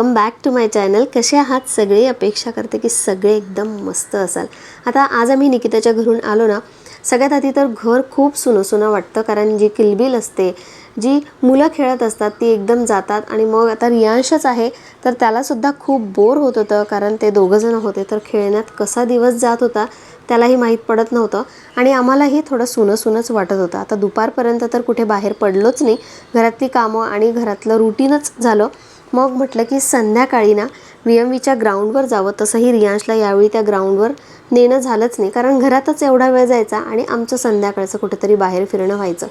Welcome back to my channel कसे आहात? सगळे अपेक्षा करते की सगळे एकदम मस्त असाल. आता आज आम्ही निकिताच्या घरून आलो ना सगळ्यात आधी तर घर खूप सुनं वाटतं कारण जी किलबिल असते जी मुलं खेळत असतात ती एकदम जातात आणि मग आता रियांशच आहे तर त्यालासुद्धा खूप बोर होत होतं कारण ते दोघंजणं होते तर खेळण्यात कसा दिवस जात होता त्यालाही माहीत पडत नव्हतं आणि आम्हालाही थोडं सुनं सुनंच वाटत होतं. आता दुपारपर्यंत तर कुठे बाहेर पडलोच नाही. घरातली कामं आणि घरातलं रुटीनच झालं. मग म्हटलं की संध्याकाळी ना व्ही एम व्हीच्या ग्राउंडवर जावं. तसंही रियांशला यावेळी त्या ग्राउंडवर नेणं झालंच नाही. कारण घरातच एवढा वेळ जायचा आणि आमचं संध्याकाळचं कुठेतरी बाहेर फिरणं व्हायचं.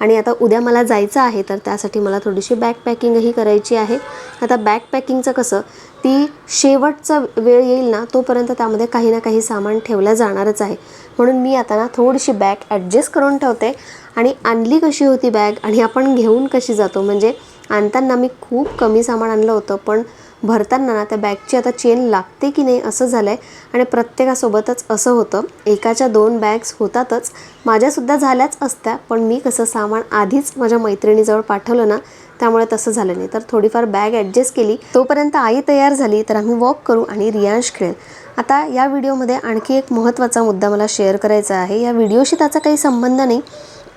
आणि आता उद्या मला जायचं आहे तर त्यासाठी मला थोडीशी बॅग पॅकिंगही करायची आहे. आता बॅग पॅकिंगचं कसं ती शेवटचा वेळ येईल ना तोपर्यंत त्यामध्ये काही ना काही सामान ठेवलं जाणारच आहे. म्हणून मी आता ना थोडीशी बॅग ॲडजस्ट करून ठेवते. आणि आणली कशी होती बॅग आणि आपण घेऊन कशी जातो? म्हणजे आणताना मी खूप कमी सामान आणलं होतं पण भरताना ना त्या बॅगची आता चेन लागते की नाही असं झालं आहे आणि प्रत्येकासोबतच असं होतं. एकाच्या दोन बॅग्स होतातच माझ्यासुद्धा झाल्याच असत्या पण मी कसं सामान आधीच माझ्या मैत्रिणीजवळ पाठवलं ना त्यामुळे तसं झालं नाही. तर थोडीफार बॅग ॲडजस्ट केली. तोपर्यंत आई तयार झाली तर आम्ही वॉक करू आणि रियांश खेळेल. आता या व्हिडिओमध्ये आणखी एक महत्त्वाचा मुद्दा मला शेअर करायचा आहे. या व्हिडिओशी त्याचा काही संबंध नाही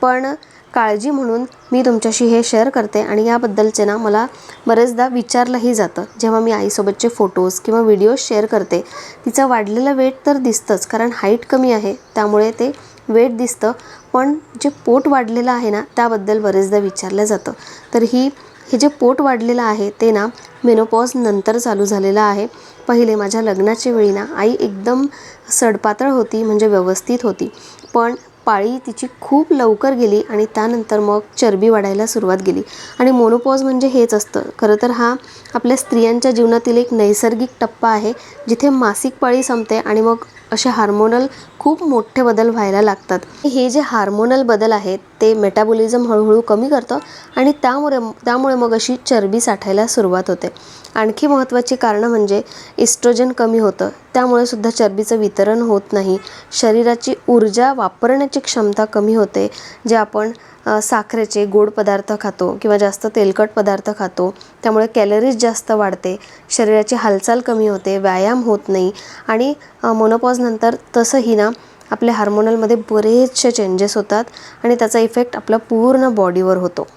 पण काळजी म्हणून मी तुमच्याशी हे शेअर करते आणि याबद्दलचे ना मला बरेचदा विचारलंही जातं. जेव्हा मी आईसोबतचे फोटोज किंवा व्हिडिओज शेअर करते तिचं वाढलेलं वेट तर दिसतंच कारण हाईट कमी आहे त्यामुळे ते वेट दिसतं. पण जे पोट वाढलेलं आहे ना त्याबद्दल बरेचदा विचारलं जातं. तर ही हे जे पोट वाढलेलं आहे ते ना मेनोपॉज नंतर चालू झालेलं आहे. पहिले माझ्या लग्नाच्या वेळी ना आई एकदम सडपातळ होती म्हणजे व्यवस्थित होती. पण पाळी तिची खूप लवकर गेली आणि त्यानंतर मग चरबी वाढायला सुरुवात गेली आणि मोनोपॉज म्हणजे हेच असतं. खरं तर हा आपल्या स्त्रियांच्या जीवनातील एक नैसर्गिक टप्पा आहे जिथे मासिक पाळी संपते आणि मग असे हार्मोनल खूप मोठे बदल व्हायला लागतात. हे जे हार्मोनल बदल आहेत ते मेटाबॉलिझम हळूहळू कमी करतं आणि त्यामुळे त्यामुळे मग अशी चरबी साठायला सुरुवात होते. आणखी महत्त्वाची कारणं म्हणजे इस्ट्रोजन कमी होतं. त्यामुळे सुद्धा चरबीचं वितरण होत नाही. शरीराची ऊर्जा वापरण्याची क्षमता कमी होते जे आपण साखरेचे गोड पदार्थ खातो किंवा जास्त तेलकट पदार्थ खातो त्यामुळे कॅलरीज जास्त वाढते शरीराची हालचाल कमी होते व्यायाम होत नाही आणि मोनोपॉजनंतर तसंही ना आपल्या हार्मोनलमध्ये बरेचसे चेंजेस होतात आणि त्याचा इफेक्ट आपल्या पूर्ण बॉडीवर होतो.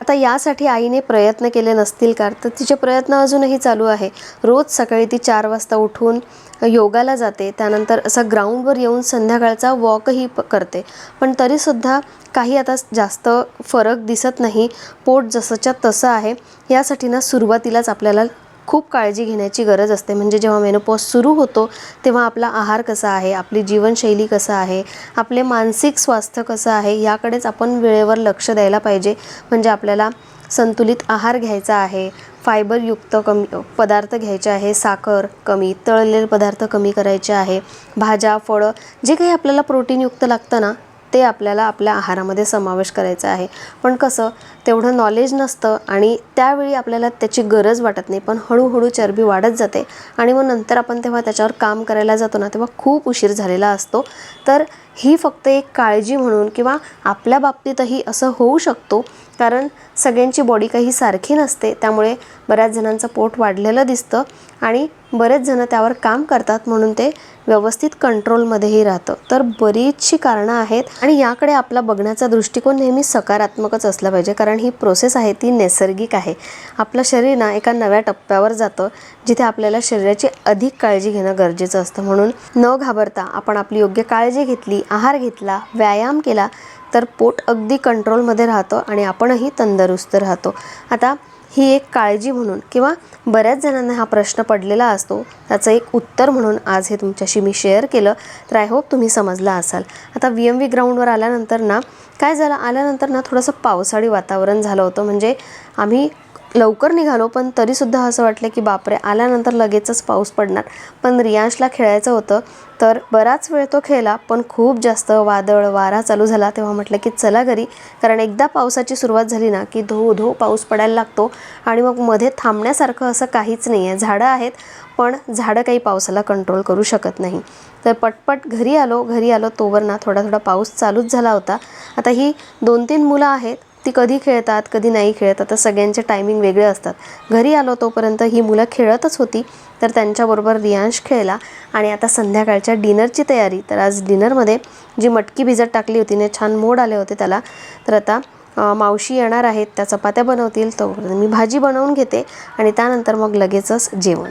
आता यासाठी आईने प्रयत्न केले नसतील का? तर तिचे प्रयत्न अजूनही चालू आहे. रोज सकाळी ती चार वाजता उठून योगाला जाते. त्यानंतर असा ग्राउंडवर येऊन संध्याकाळचा वॉकही करते. पण तरीसुद्धा काही आता जास्त फरक दिसत नाही. पोट जसंच्या तसं आहे. यासाठी ना सुरुवातीलाच आपल्याला खूप काळजी घेण्याची गरज असते. म्हणजे जेव्हा मेनोपॉज सुरू होतो तेव्हा आपला आहार कसा आहे आपली जीवनशैली कसं आहे आपले मानसिक स्वास्थ्य कसं आहे याकडेच आपण वेळेवर लक्ष द्यायला पाहिजे. म्हणजे आपल्याला संतुलित आहार घ्यायचा आहे फायबरयुक्त कमी पदार्थ घ्यायचे आहे साखर कमी तळलेले पदार्थ कमी करायचे आहे भाज्या फळं जे काही आपल्याला प्रोटीनयुक्त लागतं ना ते आपल्याला आपल्या आहारामध्ये समावेश करायचा आहे. पण कसं तेवढं नॉलेज नसतं आणि त्यावेळी आपल्याला त्याची गरज वाटत नाही. पण हळूहळू चरबी वाढत जाते आणि मग नंतर आपण तेव्हा त्याच्यावर काम करायला जातो ना तेव्हा खूप उशीर झालेला असतो. तर ही फक्त एक काळजी म्हणून किंवा आपल्या बाबतीतही असं होऊ शकतो. कारण सगळ्यांची बॉडी काही सारखी नसते. त्यामुळे बऱ्याच जणांचं पोट वाढलेलं दिसतं आणि बरेच जणं त्यावर काम करतात म्हणून ते व्यवस्थित कंट्रोलमध्येही राहतं. तर बरीचशी कारणं आहेत आणि याकडे आपला बघण्याचा दृष्टिकोन नेहमी सकारात्मकच असला पाहिजे कारण ही प्रोसेस आहे ती नैसर्गिक आहे. आपलं शरीर ना एका नव्या टप्प्यावर जातं जिथे आपल्याला शरीराची अधिक काळजी घेणं गरजेचं असतं. म्हणून न घाबरता आपण आपली योग्य काळजी घेतली आहार घेतला व्यायाम केला तर पोट अगदी कंट्रोलमध्ये राहतं आणि आपणही तंदुरुस्त राहतो. आता ही एक काळजी म्हणून किंवा बऱ्याच जणांना हा प्रश्न पडलेला असतो त्याचं एक उत्तर म्हणून आज हे तुमच्याशी मी शेअर केलं तर आय होप तुम्ही समजला असाल. आता व्ही एम व्ही ग्राउंडवर आल्यानंतर ना काय झालं? आल्यानंतर ना थोडंसं पावसाळी वातावरण झालं होतं. म्हणजे आम्ही लवकर निघालो पण तरीसुद्धा असं वाटलं की बापरे आल्यानंतर लगेचच पाऊस पडणार. पण रियांशला खेळायचं होतं तर बराच वेळ तो खेळला पण खूप जास्त वादळ वारा चालू झाला. तेव्हा म्हटलं की चला घरी कारण एकदा पावसाची सुरुवात झाली ना की धो धो पाऊस पडायला लागतो. आणि मग मध्ये थांबण्यासारखं असं काहीच नाही आहे झाडं आहेत पण झाडं काही पावसाला कंट्रोल करू शकत नाही. तर पटपट घरी आलो घरी आलो तोवर ना थोडा थोडा पाऊस चालूच झाला होता. आता ही दोन तीन मुलं आहेत ती कधी खेळतात कधी नाही खेळत. आता सगळ्यांचे टायमिंग वेगळे असतात. घरी आलो तोपर्यंत ही मुलं खेळतच होती तर त्यांच्याबरोबर रियांश खेळला. आणि आता संध्याकाळच्या डिनरची तयारी. तर आज डिनरमध्ये जी मटकी भिजत टाकली होती ने छान मोड आले होते त्याला. तर आता मावशी येणार आहेत त्या चपात्या बनवतील. तोपर्यंत मी भाजी बनवून घेते आणि त्यानंतर मग लगेचच जेवण.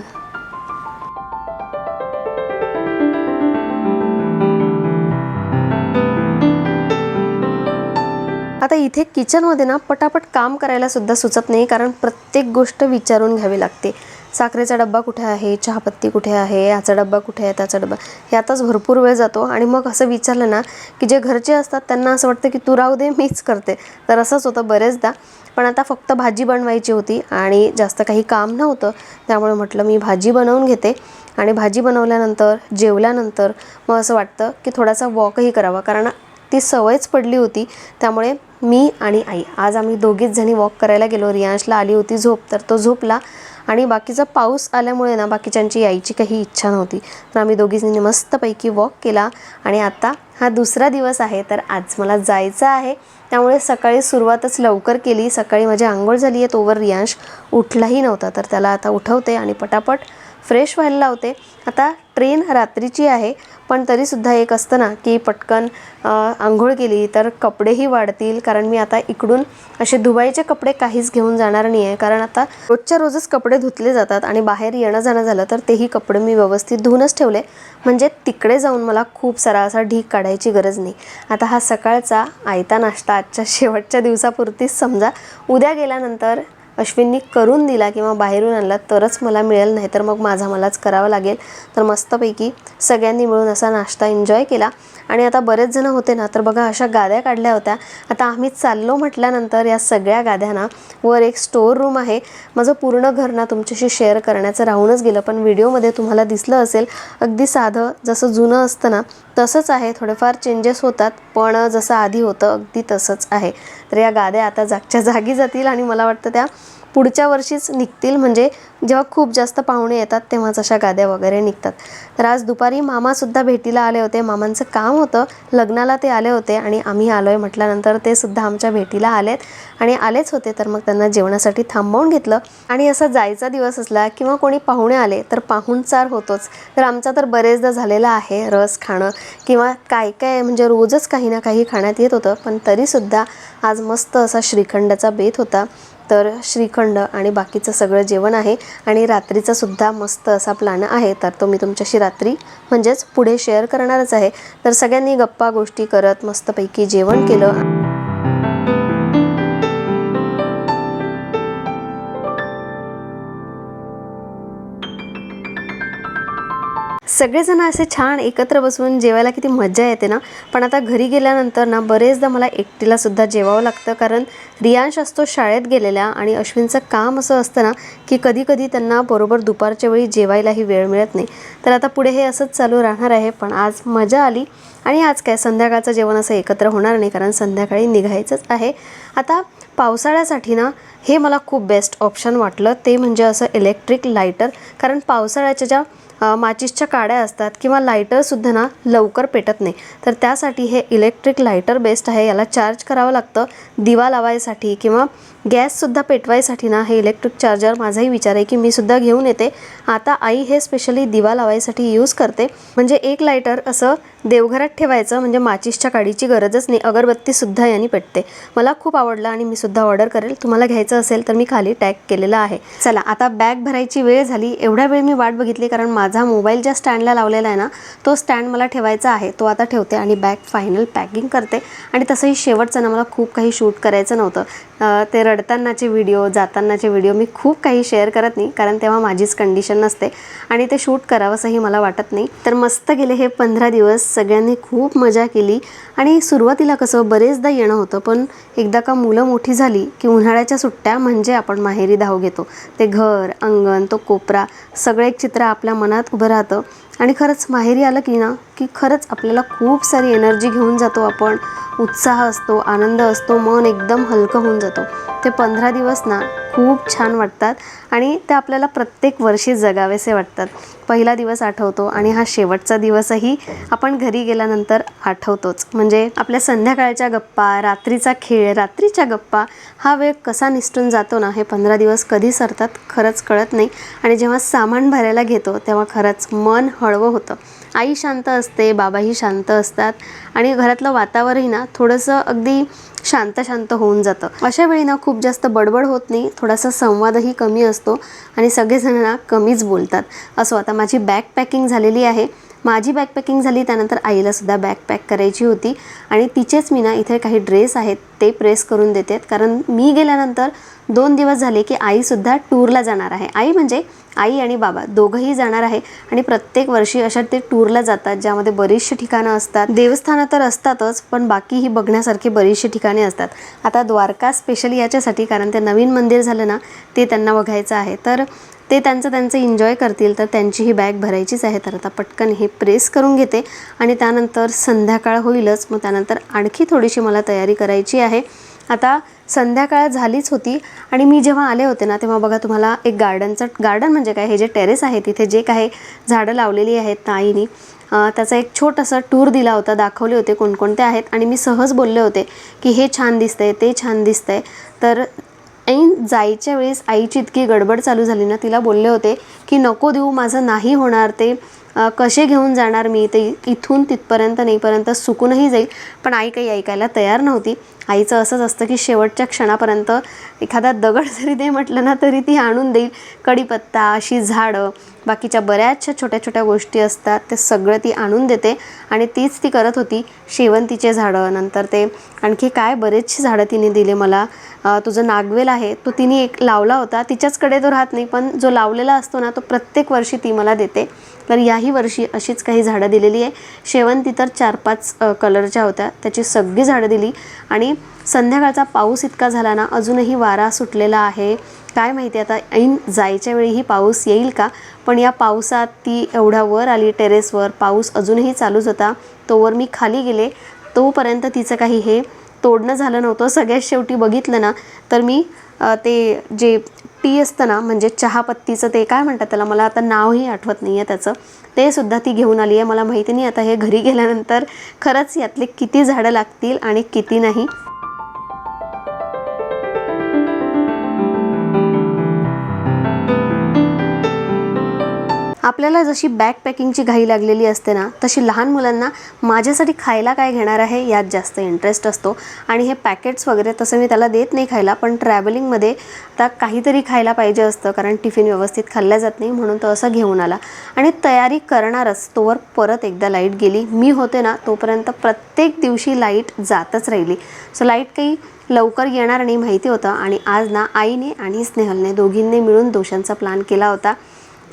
आता इथे किचनमध्ये ना पटापट काम करायला सुद्धा सुचत नाही कारण प्रत्येक गोष्ट विचारून घ्यावी लागते. साखरेचा डब्बा कुठे आहे? चहापत्ती कुठे आहे? याचा डब्बा कुठे आहे? त्याचा डब्बा. यातच भरपूर वेळ जातो आणि मग असं विचारलं ना की जे घरचे असतात त्यांना असं वाटतं की तू राहू दे मीच करते. तर असंच होतं बरेचदा. पण आता फक्त भाजी बनवायची होती आणि जास्त काही काम नव्हतं. त्यामुळे म्हटलं मी भाजी बनवून घेते. आणि भाजी बनवल्यानंतर जेवल्यानंतर मग असं वाटतं की थोडासा वॉकही करावा. कारण ती सवयच पडली होती. त्यामुळे मी आणि आई. आज आम्ही दोघीच जणी वॉक करायला गेलो. रियांशला आली होती झोप तर तो झोपला आणि बाकीचा पाऊस आल्यामुळे ना बाकीच्यांची यायची काही इच्छा नव्हती. तर आम्ही दोघीजणी मस्तपैकी वॉक केला आणि आता हा दुसरा दिवस आहे तर आज मला जायचं आहे. त्यामुळे सकाळी सुरुवातच लवकर केली. सकाळी माझी आंघोळ झाली आहे तोवर रियांश उठलाही नव्हता. तर त्याला आता उठवते आणि पटापट फ्रेश व्हायला लावते. आता ट्रेन रात्रीची आहे पण तरीसुद्धा एक असतं ना की पटकन आंघोळ केली तर कपडेही वाढतील. कारण मी आता इकडून असे धुवायचे कपडे काहीच घेऊन जाणार नाही आहे कारण आता रोजच्या रोजच कपडे धुतले जातात आणि बाहेर येणं जाणं झालं तर तेही कपडे मी व्यवस्थित धुवूनच ठेवले. म्हणजे तिकडे जाऊन मला खूप सारा असा ढीक काढायची गरज नाही. आता हा सकाळचा आयता नाश्ता आजच्या शेवटच्या दिवसापुरतीच समजा. उद्या गेल्यानंतर अश्विननी करून दिला किंवा बाहेरून आणला तरच मला मिळेल नाही तर मग माझा मलाच करावा लागेल. तर मस्तपैकी सगळ्यांनी मिळून असा नाश्ता एन्जॉय केला. आणि आता बरेच जण होते ना तर बघा अशा गाद्या काढल्या होत्या. आता आम्ही चाललो म्हटल्यानंतर या सगळ्या गाद्यांना वर एक स्टोअर रूम आहे. माझं पूर्ण घर ना तुमच्याशी शेअर करण्याचं राहूनच गेलं पण व्हिडिओमध्ये तुम्हाला दिसलं असेल अगदी साधं जसं जुनं असतं ना तसंच आहे. थोडेफार चेंजेस होतात पण जसं आधी होतं अगदी तसंच आहे. तर या गाद्या आता जागच्या जागी जातील आणि मला वाटतं त्या पुढच्या वर्षीच निघतील. म्हणजे जेव्हा खूप जास्त पाहुणे येतात तेव्हाच अशा गाद्या वगैरे निघतात. तर आज दुपारी मामासुद्धा भेटीला आले होते. मामांचं काम होतं. लग्नाला ते आले होते आणि आम्ही आलो आहे म्हटल्यानंतर ते सुद्धा आमच्या भेटीला आलेत आणि आलेच होते. तर मग त्यांना जेवणासाठी थांबवून घेतलं. आणि असा जायचा दिवस असला किंवा कोणी पाहुणे आले तर पाहुणचार होतोच. तर आमचा तर बरेचदा झालेला आहे रस खाणं किंवा काय काय म्हणजे रोजच काही ना काही खाण्यात येत होतं. पण तरीसुद्धा आज मस्त असा श्रीखंडाचा बेत होता. तर श्रीखंड आणि बाकीचं सगळं जेवण आहे आणि रात्रीचा सुद्धा मस्त असा प्लॅन आहे. तर तो मी तुमच्याशी रात्री म्हणजेच पुढे शेअर करणारच आहे. तर सगळ्यांनी गप्पा गोष्टी करत मस्तपैकी जेवण केलं. सगळेजण असे छान एकत्र बसून जेवायला किती मजा येते ना. पण आता घरी गेल्यानंतर ना बरेचदा मला एकटीला सुद्धा जेवावं लागतं. कारण रियांश असतो शाळेत गेलेला आणि अश्विनचं काम असं असतं ना की कधी कधी त्यांना बरोबर दुपारच्या वेळी जेवायलाही वेळ मिळत नाही. तर आता पुढे हे असंच चालू राहणार आहे. पण आज मजा आली आणि आज काय संध्याकाळचं जेवण असं एकत्र होणार नाही कारण संध्याकाळी निघायचंच आहे. आता पावसाळ्यासाठी ना हे मला खूप बेस्ट ऑप्शन वाटलं. ते म्हणजे असं इलेक्ट्रिक लायटर कारण पावसाळ्याच्या ज्या माचीसच्या काड्या असतात किंवा लायटरसुद्धा ना लवकर पेटत नाही. तर त्यासाठी हे इलेक्ट्रिक लायटर बेस्ट आहे. याला चार्ज करावं लागतं दिवा लावायसाठी किंवा गॅससुद्धा पेटवायसाठी ना हे इलेक्ट्रिक चार्जर माझाही विचार आहे की मी सुद्धा घेऊन येते. आता आई हे स्पेशली दिवा लावायसाठी यूज करते. म्हणजे एक लायटर असं देवघरात ठेवायचं म्हणजे माचिसच्या काडीची गरजच नाही. अगरबत्तीसुद्धा यांनी पेटते. मला खूप आवडलं आणि मी सुद्धा ऑर्डर करेल. तुम्हाला घ्यायचं असेल तर मी खाली टॅग केलेला आहे. चला आता बॅग भरायची वेळ झाली. एवढ्या वेळ मी वाट बघितली कारण माझा मोबाईल ज्या स्टँडला लावलेला आहे ना तो स्टँड मला ठेवायचा आहे. तो आता ठेवते आणि बॅग फायनल पॅकिंग करते. आणि तसंही शेवटचं ना मला खूप काही शूट करायचं नव्हतं. ते रडतानाचे व्हिडिओ जातानाचे व्हिडिओ मी खूप काही शेअर करत नाही कारण तेव्हा माझीच कंडिशन नसते आणि ते शूट करावंसंही मला वाटत नाही. तर मस्त गेले हे पंधरा दिवस सगळ्यांनी खूप मजा केली आणि सुरुवातीला कसं बरेचदा येणं होतं पण एकदा का मुलं मोठी झाली की उन्हाळ्याच्या सुट्ट्या म्हणजे आपण माहेरी धाव घेतो. ते घर अंगण तो कोपरा सगळं एक चित्र आपल्या मनात उभं राहतं. आणि खरंच माहेरी आलं की ना की खरंच आपल्याला खूप सारी एनर्जी घेऊन जातो आपण. उत्साह असतो आनंद असतो मन एकदम हलकं होऊन जातो. ते पंधरा दिवस ना खूप छान वाटतात आणि ते आपल्याला प्रत्येक वर्षी जगावेसे वाटतात. पहिला दिवस आठवतो आणि हा शेवटचा दिवसही आपण घरी गेल्यानंतर आठवतोच. म्हणजे आपल्या संध्याकाळच्या गप्पा रात्रीचा खेळ रात्रीच्या गप्पा हा वेळ कसा निसटून जातो ना हे पंधरा दिवस कधी सरतात खरंच कळत नाही. आणि जेव्हा सामान भरायला घेतो तेव्हा खरंच मन हळवं होतं. आई शांत असते बाबाही शांत असतात आणि घरातलं वातावरणही ना थोडंसं अगदी शांत शांत होऊन जातं. अशा वेळी ना खूप जास्त बडबड होत नाही थोडासा संवादही कमी असतो आणि सगळेजण ना कमीच बोलतात. असो आता माझी बॅग पॅकिंग झालेली आहे. माझी बॅग पॅकिंग झाली त्यानंतर आईला सुद्धा बॅग पॅक करायची होती. आणि तिचेच मी ना इथे काही ड्रेस आहेत ते प्रेस करून देते. कारण मी गेल्यानंतर दोन दिवस झाले की आईसुद्धा टूरला जाणार आहे. आई म्हणजे आई आणि बाबा दोघंही जाणार आहे. आणि प्रत्येक वर्षी अशा ते टूरला जातात ज्यामध्ये बरीचशी ठिकाणं असतात. देवस्थानं तर असतातच पण बाकीही बघण्यासारखी बरीचशी ठिकाणे असतात. आता द्वारका स्पेशली याच्यासाठी कारण ते नवीन मंदिर झालं ना ते त्यांना बघायचं आहे. तर ते त्यांचं त्यांचं एन्जॉय करतील तर त्यांची ही बॅग भरायचीच आहे. तर आता पटकन हे प्रेस करून घेते. आणि त्यानंतर संध्याकाळ होईलच. मग त्यानंतर आणखी थोडीशी मला तयारी करायची आहे. आता संध्याकाळ झालीच होती. आणि मी जेव्हा आले होते ना तेव्हा बघा तुम्हाला एक गार्डनचं गार्डन म्हणजे काय? हे जे टेरेस आहे तिथे जे काही झाडं लावलेली आहेत ताईनी त्याचा एक छोटासा टूर दिला होता. दाखवले होते कोणकोणते आहेत. आणि मी सहज बोलले होते की हे छान दिसतंय ते छान दिसतंय. तर ऐन जायच्या वेळेस आईची इतकी गडबड चालू झाली ना तिला बोलले होते की नको देऊ माझं नाही होणार ते. कसे घेऊन जाणार मी? ते इथून तिथपर्यंत नेईपर्यंत सुकूनही जाईल. पण आई काही ऐकायला तयार नव्हती. आईचं असंच असतं की शेवटच्या क्षणापर्यंत एखादा दगड जरी दे म्हटलं ना तरी ती आणून देईल. कढीपत्ता अशी झाडं बाकीच्या बऱ्याचशा छोट्या छोट्या गोष्टी असतात ते सगळं ती आणून देते आणि तीच ती करत होती शेवंतीचे झाडं. नंतर ते आणखी काय बरेचशी झाडं तिने दिले मला. तुझं नागवेल आहे तो तिने एक लावला होता. तिच्याचकडे तो राहत नाही पण जो लावलेला असतो ना तो प्रत्येक वर्षी ती मला देते. तर याही वर्षी अशीच काही झाडं दिलेली आहे. शेवंती तर चार पाच कलरच्या होत्या. त्याची सगळी झाडं दिली आणि संध्याकाळचा पाऊस इतका झाला ना अजूनही वारा सुटलेला आहे. काय माहिती आता ऐन जायच्या वेळीही पाऊस येईल का? पण या पावसात ती एवढ्या वर आली टेरेसवर पाऊस अजूनही चालूच होता. तोवर मी खाली गेले. तोपर्यंत तिचं काही हे तोडणं झालं नव्हतं. सगळ्यात शेवटी बघितलं ना तर मी ते जे टी असतं ना म्हणजे चहापत्तीचं ते काय म्हणतात त्याला मला आता नावही आठवत नाही आहे त्याचं. ते सुद्धा ती घेऊन आली आहे. मला माहिती नाही आता हे घरी गेल्यानंतर खरंच यातले किती झाडं लागतील आणि किती नाही. आपल्याला जशी बॅग पॅकिंगची घाई लागलेली असते ना तशी लहान मुलांना माझ्यासाठी खायला काय घेणार आहे यात जास्त इंटरेस्ट असतो. आणि हे पॅकेट्स वगैरे तसं मी त्याला देत नाही खायला पण ट्रॅव्हलिंगमध्ये आता काहीतरी खायला पाहिजे असतं कारण टिफिन व्यवस्थित खाल्ल्या जात नाही म्हणून तो असं घेऊन आला. आणि तयारी करणारच तोवर परत एकदा लाइट गेली. मी होते ना तोपर्यंत प्रत्येक दिवशी लाइट जातच राहिली. सो लाइट काही लवकर येणार नाही माहिती होतं. आणि आज ना आईने आणि स्नेहलने दोघींनी मिळून दोषांचा प्लॅन केला होता.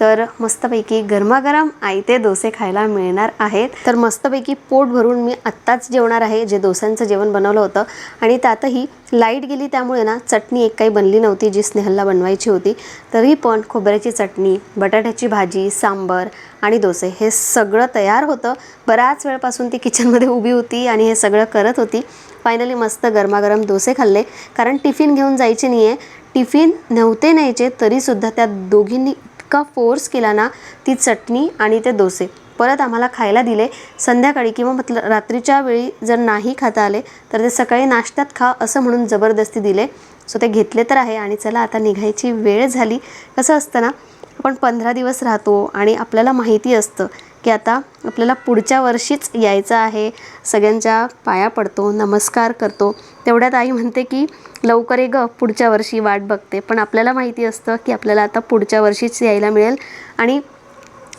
तर मस्तपैकी गरमागरम आयते डोसे खायला मिळणार आहेत. तर मस्तपैकी पोट भरून मी आत्ताच जेवणार आहे जे डोस्यांचं जेवण बनवलं होतं. आणि त्यातही लाइट गेली त्यामुळे ना चटणी एक काही बनली नव्हती जी स्नेहलला बनवायची होती. तरी पण खोबऱ्याची चटणी बटाट्याची भाजी सांबर आणि डोसे हे सगळं तयार होतं. बऱ्याच वेळपासून ती किचनमध्ये उभी होती आणि हे सगळं करत होती. फायनली मस्त गरमागरम डोसे खाल्ले. कारण टिफिन घेऊन जायचे नाही आहे टिफिन नव्हते न्यायचे तरीसुद्धा त्या दोघींनी इतका फोर्स केला ना ती चटणी आणि ते डोसे. परत आम्हाला खायला दिले. संध्याकाळी किंवा म्हटलं रात्रीच्या वेळी जर नाही खाता आले तर ते सकाळी नाश्त्यात खा असं म्हणून जबरदस्ती दिले. सो ते घेतले तर आहे आणि चला आता निघायची वेळ झाली. कसं असतं ना आपण पंधरा दिवस राहतो आणि आपल्याला माहिती असतं की आता आपल्याला पुढच्या वर्षीच यायचं आहे. सगळ्यांच्या पाया पडतो नमस्कार करतो. तेवढ्यात आई म्हणते की लवकर ये ग पुढच्या वर्षी वाट बघते. पण आपल्याला माहिती असतं की आपल्याला आता पुढच्या वर्षीच यायला मिळेल. आणि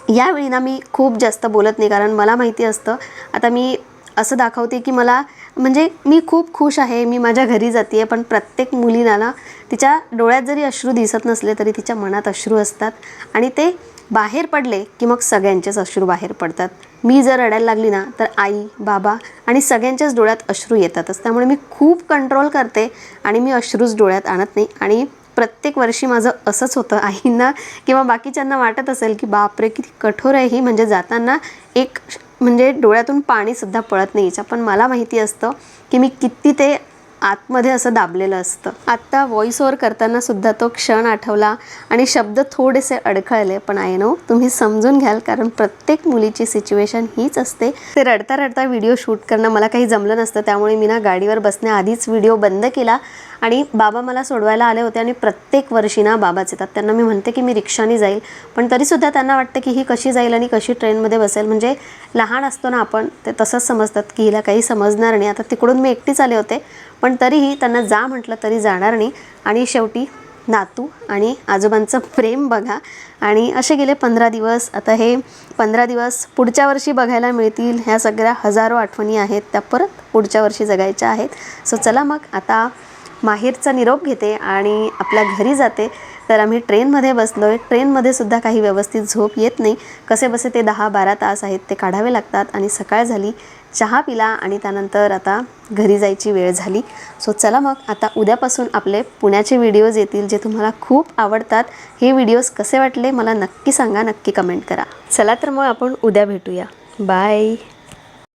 यावेळी ना मी खूप जास्त बोलत नाही कारण मला माहिती असतं. आता मी असं दाखवते की मला म्हणजे मी खूप खुश आहे मी माझ्या घरी जाते आहे पण प्रत्येक मुलीला ना तिच्या डोळ्यात जरी अश्रू दिसत नसले तरी तिच्या मनात अश्रू असतात. आणि ते बाहेर पडले की मग सगळ्यांचेच अश्रू बाहेर पडतात. मी जर रडायला लागली ना तर आई बाबा आणि सगळ्यांच्याच डोळ्यात अश्रू येतातच. त्यामुळे मी खूप कंट्रोल करते आणि मी अश्रूच डोळ्यात आणत नाही. आणि प्रत्येक वर्षी माझं असंच होतं आईंना किंवा बाकीच्यांना वाटत असेल की बापरे किती कठोर आहे ही. म्हणजे जाताना एक म्हणजे डोळ्यातून पाणीसुद्धा पळत नाही याच्या पण मला माहिती असतं की मी किती ते आतमध्ये असं दाबलेलं असतं. आत्ता व्हॉइस ओव्हर करताना सुद्धा तो क्षण आठवला आणि शब्द थोडेसे अडखळले. पण आय नो तुम्ही समजून घ्याल कारण प्रत्येक मुलीची सिच्युएशन हीच असते. ते रडता रडता व्हिडिओ शूट करणं मला काही जमलं नसतं. त्यामुळे मी ना गाडीवर बसण्याआधीच व्हिडिओ बंद केला. आणि बाबा मला सोडवायला आले होते आणि प्रत्येक वर्षी ना बाबाच येतात. त्यांना मी म्हणते की मी रिक्षाने जाईल. पण तरीसुद्धा त्यांना वाटतं की ही कशी जाईल आणि कशी ट्रेनमध्ये बसेल. म्हणजे लहान असतो ना आपण ते तसंच समजतात की हिला काही समजणार नाही. आता तिकडून मी एकटीच आले होते. पण तरीही त्यांना जा म्हटलं तरी जाणार नाही. आणि शेवटी नातू आणि आजोबांचं प्रेम बघा. आणि असे गेले पंधरा दिवस. आता हे पंधरा दिवस पुढच्या वर्षी बघायला मिळतील. ह्या सगळ्या हजारो आठवणी आहेत. त्या परत पुढच्या वर्षी जगायच्या आहेत. सो चला मग आता माहेरचा निरोप घेते आणि आपल्या घरी जाते. तर आम्ही ट्रेनमध्ये बसलो आहे ट्रेनमध्ये सुद्धा काही व्यवस्थित झोप येत नाही. कसे बसे ते दहा बारा तास आहेत ते काढावे लागतात आणि सकाळ झाली. चहा पिला आणि त्यानंतर आता घरी जायची वेळ झाली. सो चला मग आता उद्यापासून आपले पुण्याचे व्हिडिओज येतील जे तुम्हाला खूप आवडतात. हे व्हिडिओज कसे वाटले मला नक्की सांगा नक्की कमेंट करा. चला तर मग आपण उद्या भेटूया. बाय